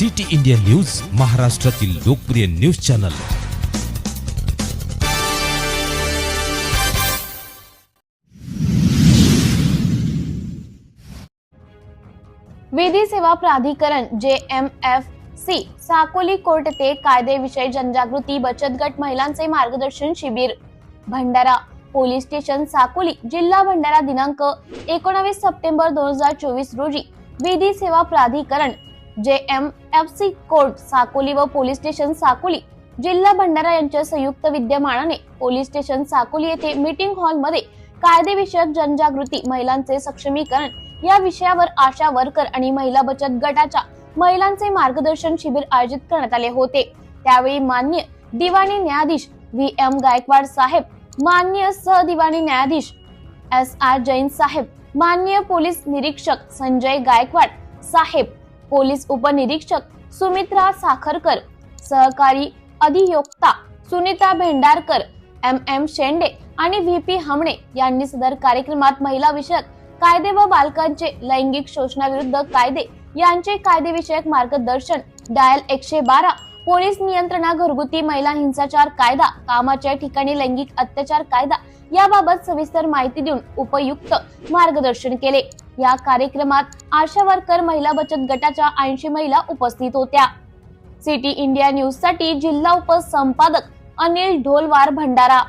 City India news महाराष्ट्रातील लोकप्रिय news channel. विधी सेवा प्राधिकरण J M F C Sakoli court ते कायदेविषयी जनजागृती बचत गट महिलांचे मार्गदर्शन शिबिर. भंडारा पोलीस स्टेशन साकोली जिल्हा भंडारा दिनांक एकोणावीस सप्टेंबर दोन हजार चोवीस रोजी विधी सेवा प्राधिकरण J M F C court Sakoli व पोलीस स्टेशन साकोली जिल्हा भंडारा यांच्या संयुक्त विद्यमानाने पोलीस स्टेशन साकोली येथे मीटिंग हॉलमध्ये कायदेविषयक जनजागृती महिलांचे सक्षमीकरण या विषयावर आशा वर्कर आणि महिला बचत गटाच्या महिलांचे मार्गदर्शन शिबिर आयोजित करण्यात आले होते. त्यावेळी मान्य दिवाणी न्यायाधीश व्ही. एम. गायकवाड साहेब मान्य सहदिवाणी न्यायाधीश एस. आर. जैन साहेब मान्य पोलीस निरीक्षक संजय गायकवाड साहेब पोलीस उपनिरीक्षक सुमित्रा साखरकर सहकारी अधियोक्ता सुनीता भेंडारकर एम एम शेंडे आणि व्ही पी हमणे यांनी सदर कार्यक्रमात महिला विषयक कायदे व बालकांचे लैंगिक शोषणाविरुद्ध कायदे यांचे कायदेविषयक मार्गदर्शन डायल एकशे बारा पोलीस नियंत्रणा घरगुती महिला हिंसाचार कायदा कामाच्या ठिकाणी लैंगिक अत्याचार कायदा याबाबत सविस्तर माहिती देऊन उपयुक्त मार्गदर्शन केले. या कार्यक्रमात आशा वर्कर महिला बचत गटाच्या ऐंशी महिला उपस्थित होत्या. सिटी इंडिया न्यूजसाठी जिल्हा उपसंपादक अनिल ढोलवार भंडारा.